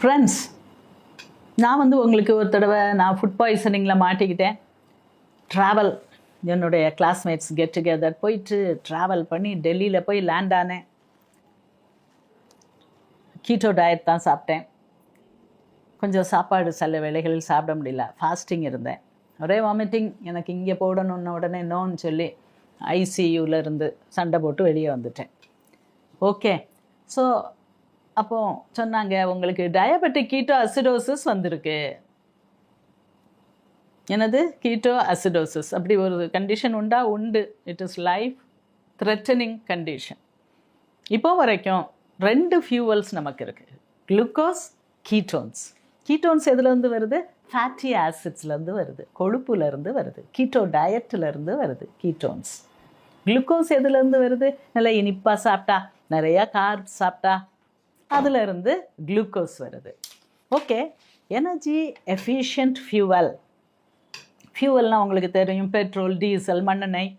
Friends நான் வந்து உங்களுக்கு ஒரு தடவை நான் ஃபுட் பாய்சனிங்கில் மாட்டிக்கிட்டேன். ட்ராவல் என்னுடைய கிளாஸ்மேட்ஸ் கெட் டுகெதர் போயிட்டு ட்ராவல் பண்ணி டெல்லியில் போய் லேண்ட் ஆனேன். கீட்டோ டயட் தான் சாப்பிட்டேன். கொஞ்சம் சாப்பாடு சில வேலைகளில் சாப்பிட முடியல. ஃபாஸ்டிங் இருந்தேன். ஒரே வாமிட்டிங் எனக்கு இங்கே போடணுன்ன உடனே நோன்னு சொல்லி ஐசியூவில் இருந்து சண்டை போட்டு வெளியே வந்துட்டேன். ஓகே ஸோ அப்போ சொன்னாங்க உங்களுக்கு டயபெட்டிக் கீட்டோ அசிடோசிஸ் வந்திருக்கு. என்னது? கீட்டோ அசிடோசிஸ் அப்படி ஒரு கண்டிஷன் உண்டா? உண்டு. It is life threatening condition இப்போ வரைக்கும் ரெண்டு ஃபியூவல்ஸ் நமக்கு இருக்குது குளுக்கோஸ் கீட்டோன்ஸ் கீட்டோன்ஸ் எதுலேருந்து வருது? ஃபேட்டி ஆசிட்ஸ்லேருந்து வருது. கொழுப்புலேருந்து வருது. கீட்டோ டயட்லேருந்து வருது. கீட்டோன்ஸ் குளுக்கோஸ் எதுலேருந்து வருது? நல்லா இனிப்பாக சாப்பிட்டா. நிறையா கார்ப்ஸ் சாப்பிட்டா. அதிலிருந்து குளுக்கோஸ் வருது. ஓகே எனர்ஜி எஃபிஷியன்ட் ஃபியூவல் ஃபியூவல்னால் உங்களுக்கு தெரியும் பெட்ரோல் டீசல் மண்ணெண்ணெய்.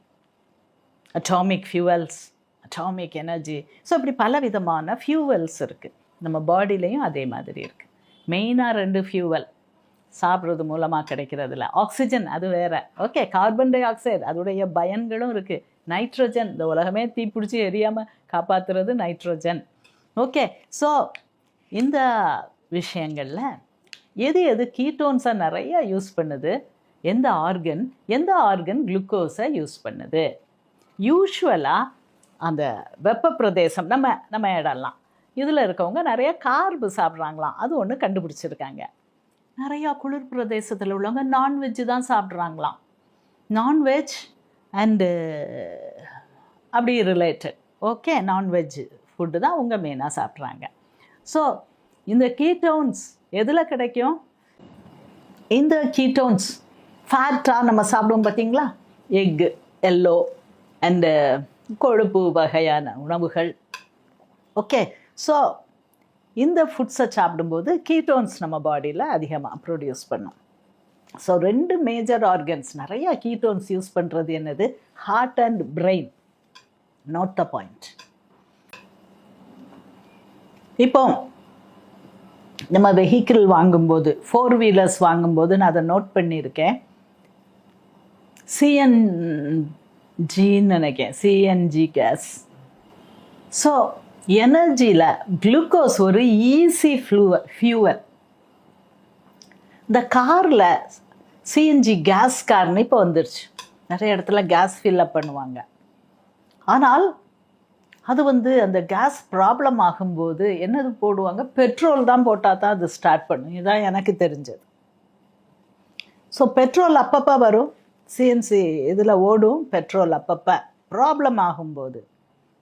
Atomic fuels atomic energy so இப்படி பல விதமான ஃபியூவல்ஸ் இருக்குது நம்ம பாடியிலையும் அதே மாதிரி இருக்குது மெயினாக ரெண்டு ஃபியூவல் சாப்பிட்றது மூலமாக கிடைக்கிறதுல. ஆக்சிஜன் அது வேறு. ஓகே கார்பன் டை ஆக்சைடு அதோடைய பயன்களும் இருக்குது நைட்ரஜன் இந்த உலகமே தீப்பிடிச்சி எரியாமல் காப்பாற்றுறது நைட்ரஜன் ஓகே ஸோ இந்த விஷயங்களில் எது எது கீட்டோன்ஸை நிறைய யூஸ் பண்ணுது? எந்த ஆர்கன் எந்த ஆர்கன் குளுக்கோஸை யூஸ் பண்ணுது? யூஸ்வலாக அந்த வெப்ப பிரதேசம் நம்ம நம்ம இடம்லாம். இதில் இருக்கவங்க நிறைய கார்பு சாப்பிட்றாங்களாம். அது ஒன்று கண்டுபிடிச்சிருக்காங்க. நிறையா குளிர் பிரதேசத்தில் உள்ளவங்க நான்வெஜ்ஜு தான் சாப்பிட்றாங்களாம். நான்வெஜ் அண்டு uh, அப்படி related okay non veg food தான் அவங்க மெயினாக சாப்பிட்றாங்க. ஸோ இந்த கீட்டோன்ஸ் எதில் கிடைக்கும்? இந்த கீட்டோன்ஸ் ஃபேட்டாக நம்ம சாப்பிடுவோம் பார்த்தீங்களா? எக்கு எல்லோ அண்டு கொழுப்பு வகையான உணவுகள். ஓகே ஸோ இந்த ஃபுட்ஸை சாப்பிடும்போது கீட்டோன்ஸ் நம்ம பாடியில் அதிகமாக ப்ரொடியூஸ் பண்ணும். ஸோ ரெண்டு மேஜர் ஆர்கன்ஸ் நிறையா கீட்டோன்ஸ் யூஸ் பண்ணுறது என்னது? Heart and brain note the point இப்போ நம்ம வெஹிக்கிள் வாங்கும்போது ஃபோர் வீலர்ஸ் வாங்கும்போது நான் அதை நோட் பண்ணியிருக்கேன். சிஎன்ஜின்னு நினைக்கிறேன். சிஎன்ஜி கேஸ் ஸோ எனர்ஜியில் குளுக்கோஸ் ஒரு ஈஸி ஃப்ளூவல் ஃபியூவல் இந்த காரில் சிஎன்ஜி கேஸ் கார்னு இப்போ வந்துருச்சு. நிறைய இடத்துல கேஸ் ஃபில்லப் பண்ணுவாங்க. ஆனால் அது வந்து அந்த கேஸ் ப்ராப்ளம் ஆகும்போது என்னது போடுவாங்க? பெட்ரோல் தான் போட்டால் தான் அது ஸ்டார்ட் பண்ணும். இதுதான் எனக்கு தெரிஞ்சது. ஸோ பெட்ரோல் அப்பப்போ வரும். சிஎன்சி இதில் ஓடும். பெட்ரோல் அப்பப்போ ப்ராப்ளம் ஆகும்போது.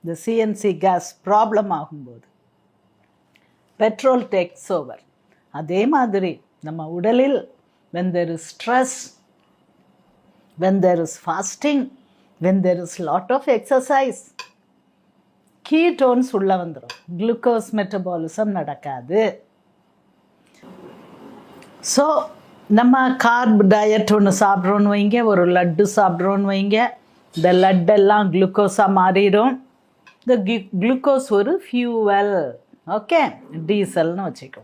இந்த சிஎன்சி கேஸ் ப்ராப்ளம் ஆகும்போது. பெட்ரோல் டேக்ஸ் ஓவர் அதே மாதிரி நம்ம உடலில் when there is stress when there is fasting when there is lot of exercise ketones உள்ளே வந்துடும் குளுக்கோஸ் மெட்டபாலிசம் நடக்காது. ஸோ நம்ம கார்ப் டயட் ஒன்று சாப்பிட்றோன்னு வைங்க ஒரு லட்டு சாப்பிட்றோன்னு வைங்க. இந்த லட்டெல்லாம் குளுக்கோஸாக மாறிடும். இந்த குளுக்கோஸ் ஒரு ஃபியூவல் ஓகே டீசல்னு வச்சுக்கோ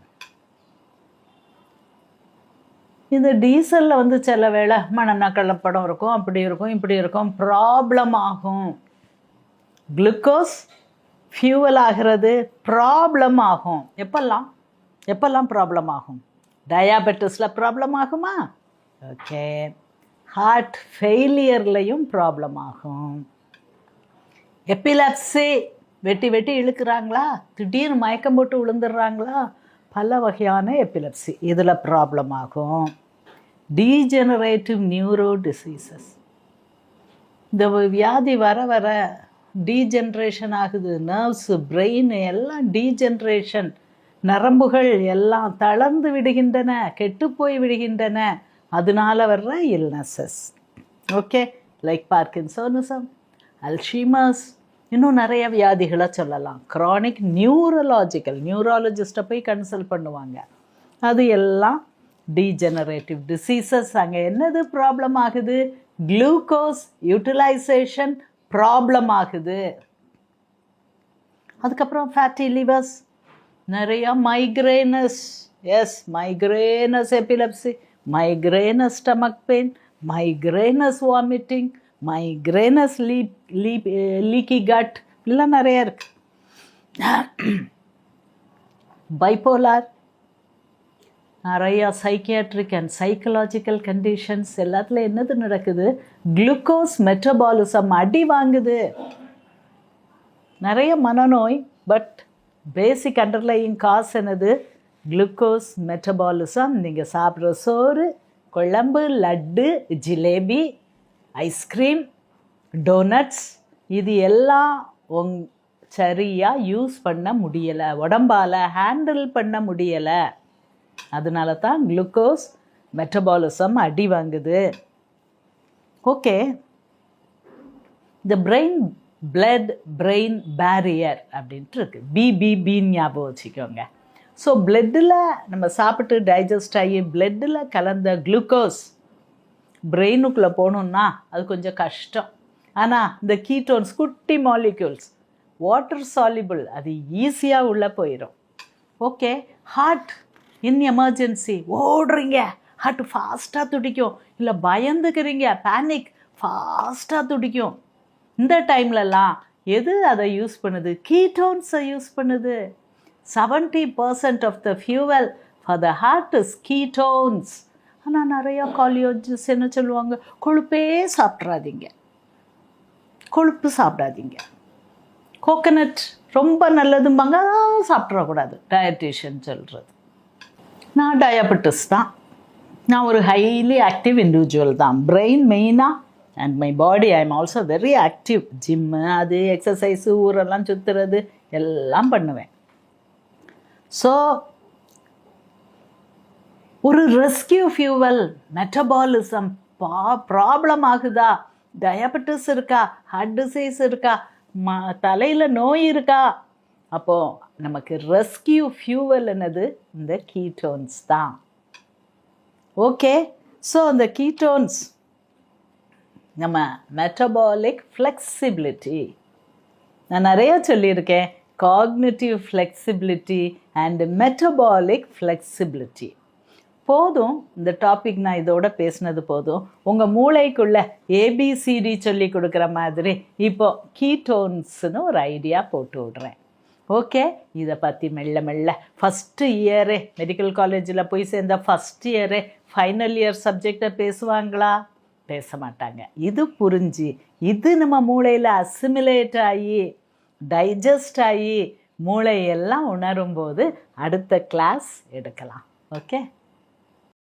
இந்த டீசலில் வந்து சில வேளை மணெண்ணெய் கலப்படம் இருக்கும் அப்படி இருக்கும் இப்படி இருக்கும் ப்ராப்ளம் ஆகும். குளுக்கோஸ் ஃபியூவல் ஆகிறது ப்ராப்ளம் ஆகும். எப்பெல்லாம்? எப்பெல்லாம் ப்ராப்ளம் ஆகும்? டயாபெட்டிஸில் ப்ராப்ளம் ஆகுமா? ஓகே ஹார்ட் ஃபெயிலியர்லையும் ப்ராப்ளம் ஆகும். எப்பிலப்சி வெட்டி வெட்டி இழுக்கிறாங்களா? திடீர்னு மயக்கம் போட்டு விழுந்துடுறாங்களா? பல வகையான எப்பிலப்சி இதில் ப்ராப்ளம் ஆகும். டீஜெனரேட்டிவ் நியூரோ டிசீசஸ் இந்த வியாதி வர வர டீஜென்ரேஷன் ஆகுது. நர்வ்ஸு பிரெயின் எல்லாம் டீஜென்ரேஷன் நரம்புகள் எல்லாம் தளர்ந்து விடுகின்றன கெட்டுப்போய் விடுகின்றன. அதனால வர்ற illnesses okay like parkinsonism Alzheimer's இன்னும் நிறைய வியாதிகளை சொல்லலாம். க்ரானிக் நியூரலாஜிக்கல் நியூராலஜிஸ்ட்டை போய் கன்சல்ட் பண்ணுவாங்க. அது எல்லாம் டீஜெனரேட்டிவ் டிசீசஸ் அங்கே என்னது ப்ராப்ளம் ஆகுது? குளுக்கோஸ் யூட்டிலைசேஷன் ப்ராப்ளம் ஆகுது. அதுக்கப்புறம் ஃபேட்டி லிவர்ஸ் நிறையா migraines yes migraines epilepsy migraines stomach pain migraines vomiting migraines leap leap leaky gut எல்லாம் நிறைய இருக்கு. பைப்போலார் நிறையா சைக்கியாட்ரிக் அண்ட் சைக்கலாஜிக்கல் கண்டிஷன்ஸ் எல்லாத்துல என்னது நடக்குது? குளுக்கோஸ் மெட்டபாலிசம் அடி வாங்குது. நிறைய மனநோய் பட் பேசிக் அண்டர்லையிங் காஸ் என்னது? குளுக்கோஸ் மெட்டபாலிசம் நீங்கள் சாப்பிட்ற சோறு குழம்பு லட்டு ஜிலேபி ஐஸ்கிரீம் டோனட்ஸ் இது எல்லாம் உங் சரியாக யூஸ் பண்ண முடியலை. உடம்பால் ஹேண்டில் பண்ண முடியலை. அதனால தான் குளுக்கோஸ் மெட்டபாலிசம் அடி வாங்குது. ஓகே இந்த பிரெயின் பிளட் பிரெயின் பேரியர் அப்படின்ட்டு இருக்கு. பிபிபின்னு ஞாபகம் வச்சுக்கோங்க. ஸோ பிளட்டில் நம்ம சாப்பிட்டு டைஜஸ்ட் ஆகி பிளட்டில் கலந்த குளுக்கோஸ் பிரெயினுக்குள்ளே போகணுன்னா அது கொஞ்சம் கஷ்டம். ஆனால் இந்த கீட்டோன்ஸ் குட்டி மாலிக்யூல்ஸ் வாட்டர் சாலிபிள் அது ஈஸியாக உள்ளே போயிடும் ஓகே ஹார்ட் இன் எமர்ஜென்சி ஓடுறீங்க. ஹார்ட் ஃபாஸ்ட்டாக துடிக்கும். இல்லை பயந்துக்கிறீங்க. பேனிக் ஃபாஸ்ட்டாக துடிக்கும். இந்த டைம்லலாம் எது அதை யூஸ் பண்ணுது? கீட்டோன்ஸை யூஸ் பண்ணுது. Seventy percent of the fuel for the heart is ketones ஆனால் நிறையா காலியோஜஸ் என்ன சொல்லுவாங்க? கொழுப்பே சாப்பிட்றாதீங்க கொழுப்பு சாப்பிடாதீங்க. கோகனட் ரொம்ப நல்லதும்பாங்க. அதான் சாப்பிட்றக்கூடாது டயட்டிஷியன் சொல்கிறது நான் டயபெட்டிஸ் தான். நான் ஒரு ஹைலி ஆக்டிவ் இண்டிவிஜுவல் தான். பிரெயின் மெயினாக and my body I am also very active gym அது எக்ஸசைஸு ஊரெல்லாம் சுற்றுறது எல்லாம் பண்ணுவேன். ஸோ ஒரு ரெஸ்கியூ ஃபியூவல் மெட்டபாலிசம் பா ப்ராப்ளம் ஆகுதா? டயபெட்டிஸ் இருக்கா? ஹார்ட் டிசீஸ் இருக்கா? ம தலையில் நோய் இருக்கா? அப்போது நமக்கு ரெஸ்கியூ ஃபியூவல் என்னது? இந்த கீட்டோன்ஸ் தான். ஓகே ஸோ அந்த கீட்டோன்ஸ் நம்ம மெட்டபாலிக் ஃப்ளெக்சிபிலிட்டி நான் நிறைய சொல்லியிருக்கேன். Cognitive flexibility and metabolic flexibility போதும் இந்த டாபிக் நான் இதோட பேசினது போதும். உங்கள் மூளைக்குள்ள ஏபிசிடி சொல்லி கொடுக்குற மாதிரி இப்போ கீட்டோன்ஸ்னு ஒரு ஐடியா போட்டு விடுறேன். ஓகே? இதை பற்றி மெல்ல மெல்ல. ஃபஸ்ட்டு இயரே மெடிக்கல் காலேஜில் போய் சேர்ந்த ஃபஸ்ட் இயரே ஃபைனல் இயர் சப்ஜெக்டை பேசுவாங்களா? பேச மாட்டாங்க. இது புரிஞ்சு இது நம்ம மூளையில் அசிமிலேட் ஆகி டைஜஸ்ட் ஆகி மூளையெல்லாம் உணரும்போது அடுத்த கிளாஸ் எடுக்கலாம். ஓகே?